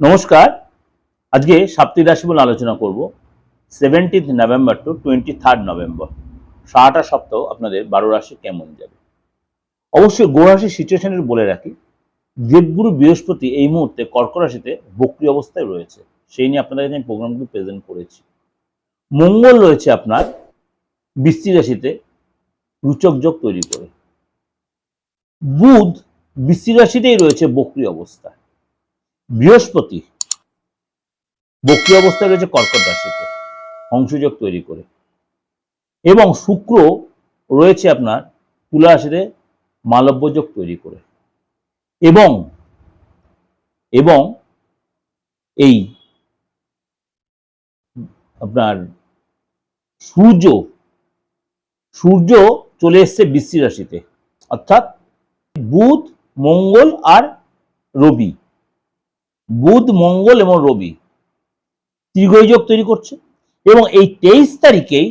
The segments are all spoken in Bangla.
নমস্কার। আজকে সাপ্তাহিক রাশি বলে আলোচনা করব seventeenth November to twenty third November সারাটা সপ্তাহ আপনাদের বারো রাশি কেমন যাবে? অবশ্যই গো রাশির সিচুয়েশনের বলে রাখি, দেবগুরু বৃহস্পতি এই মুহূর্তে কর্ক রাশিতে বক্রি অবস্থায় রয়েছে, সেই নিয়ে আপনাদের আমি প্রোগ্রামগুলো প্রেজেন্ট করেছি। মঙ্গল রয়েছে আপনার বৃষ্টি রাশিতে রুচক যোগ তৈরি করে। বুধ বৃষ্টি রাশিতেই রয়েছে বক্রি অবস্থায় বৃহস্পতি বক্রি অবস্থায় রয়েছে কর্কট রাশিতে, অংশযোগ তৈরি করে। এবং শুক্র রয়েছে আপনার তুলা রাশিতে মালব্যযোগ তৈরি করে। এবং এবং এই আপনার সূর্য সূর্য চলে এসছে বৃষ্টি রাশিতে। অর্থাৎ বুধ, মঙ্গল আর রবি। বুধ, মঙ্গল এবং রবি ত্রিগয় যোগ তৈরি করছে এবং এই তেইশ তারিখেই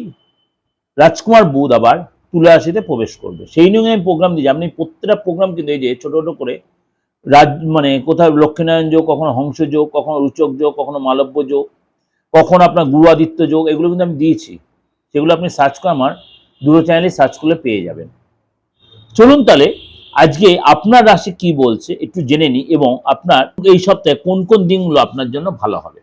রাজকুমার বুধ আবার তুলা রাশিতে প্রবেশ করবে। সেই নিয়ে আমি প্রোগ্রাম দিয়েছি। আপনি প্রত্যেকটা প্রোগ্রাম কিন্তু এই যে ছোট ছোট করে রাজ মানে কোথাও লক্ষ্মীনারায়ণ যোগ, কখনো হংস যোগ, কখনো রুচক যোগ, কখনো মালব্য যোগ, কখনো আপনার গুরু আদিত্য যোগ, এগুলো কিন্তু আমি দিয়েছি। সেগুলো আপনি সার্চ করে আমার দুটো চ্যানেলে সার্চ করলে পেয়ে যাবেন। চলুন তাহলে আজকে আপনার রাশি কি বলছে একটু জেনে নিই এবং আপনার এই সপ্তাহে কোন কোন দিনগুলো আপনার জন্য ভালো হবে।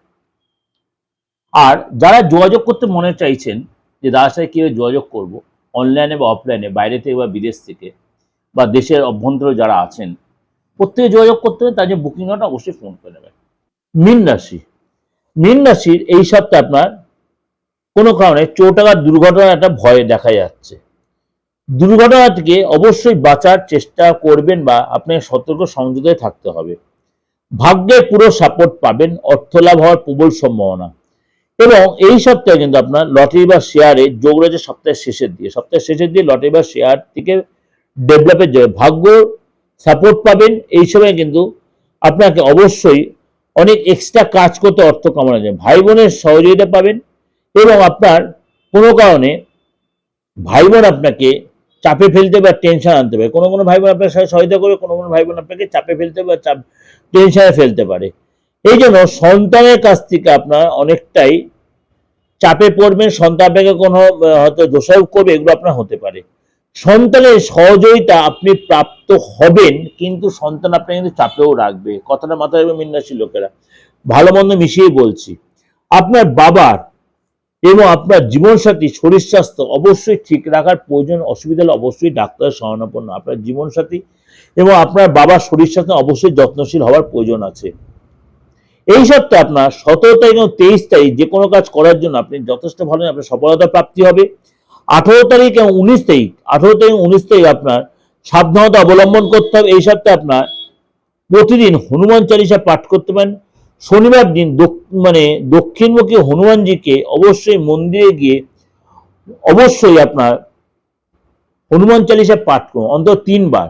আর যারা যোগাযোগ করতে মনে চাইছেন যে দাদার সাথে কীভাবে যোগাযোগ করব, অনলাইনে বা অফলাইনে, বাইরে থেকে বা বিদেশ থেকে, বা দেশের অভ্যন্তরে যারা আছেন, প্রত্যেকে যোগাযোগ করতে হবে তার জন্য বুকিং নটা অবশ্যই ফোন করে নেবেন। মীন রাশি। মীন রাশির এই সপ্তাহে আপনার কোনো কারণে চৌটাকার দুর্ঘটনার একটা ভয় দেখা যাচ্ছে। দুর্ঘটনা থেকে অবশ্যই বাঁচার চেষ্টা করবেন বা আপনাকে সতর্ক সংযুক্ত থাকতে হবে। ভাগ্যের পুরো সাপোর্ট পাবেন, অর্থ লাভ হওয়ার প্রবল সম্ভাবনা। এবং এই সপ্তাহে কিন্তু আপনার লটারি বা শেয়ারে যোগ রয়েছে সপ্তাহের শেষের দিকে। সপ্তাহের শেষের দিকে লটারি বা শেয়ার থেকে ডেভেলপের জন্য ভাগ্য সাপোর্ট পাবেন। এই সময় কিন্তু আপনাকে অবশ্যই অনেক এক্সট্রা কাজ করতে অর্থ কামানো যায় ভাই বোনের সহযোগিতা পাবেন এবং আপনার কোনো কারণে ভাই বোন আপনাকে চাপে ফেলতে বা টেনশন আনতে পারে। কোনো কোনো ভাই বোন আপনার সাথে সহায়তা করবে, কোনো কোনো ভাই বোন আপনাকে চাপে ফেলতে বা চাপ টেনশনে ফেলতে পারে। এই জন্য সন্তানের কাছ থেকে আপনার অনেকটাই চাপে পড়বেন, সন্তান আপনাকে কোনো হয়তো দোষারোপ করবে, এগুলো আপনার হতে পারে। সন্তানের সহযোগিতা আপনি প্রাপ্ত হবেন, কিন্তু সন্তান আপনাকে কিন্তু চাপেও রাখবে। কথাটা মাথায় রাখবে মিন্নাসী লোকেরা। ভালো মন্দ মিশিয়ে বলছি। আপনার বাবার এবং আপনার জীবনসাথী, শরীর স্বাস্থ্য অবশ্যই ঠিক রাখার প্রয়োজন, অসুবিধা হলে অবশ্যই ডাক্তারের শরণাপন্ন আপনার জীবনসাথী এবং আপনার বাবার শরীর স্বাস্থ্য অবশ্যই যত্নশীল হওয়ার প্রয়োজন আছে। এই সপ্তাহে আপনার সতেরো তারিখ এবং তেইশ তারিখ যে কোনো কাজ করার জন্য আপনি যথেষ্ট ভালো আপনার সফলতা প্রাপ্তি হবে। আঠেরো তারিখ এবং উনিশ তারিখ, আঠেরো তারিখ উনিশ তারিখ আপনার সাবধানতা অবলম্বন করতে হবে। এই সপ্তাহে আপনার প্রতিদিন হনুমান চালিসা পাঠ করতে পারেন। শনিবার দিন মানে দক্ষিণমুখী হনুমানজিকে অবশ্যই মন্দিরে গিয়ে অবশ্যই আপনার হনুমান চালিসা পাঠ করুন, অন্তত তিনবার।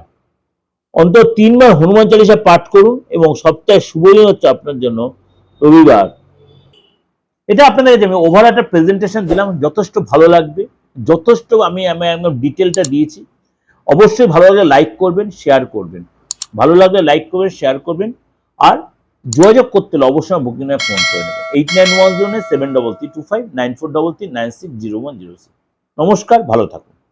অন্তত তিনবার হনুমান চালিসা পাঠ করুন এবং সপ্তাহের শুভ দিন হচ্ছে আপনার জন্য রবিবার। এটা আপনাদের আমি ওভার একটা প্রেজেন্টেশন দিলাম, যথেষ্ট ভালো লাগবে, যথেষ্ট আমি আমি একদম ডিটেলটা দিয়েছি। অবশ্যই ভালো লাগলে লাইক করবেন শেয়ার করবেন। ভালো লাগলে লাইক করবেন শেয়ার করবেন। আর যোগাযোগ করতে হলে অবশ্যই বুকিং ফোন করে নেবেন। Eight nine one zero seven double three two five nine four double three nine six zero one zero six. নমস্কার, ভালো থাকুন।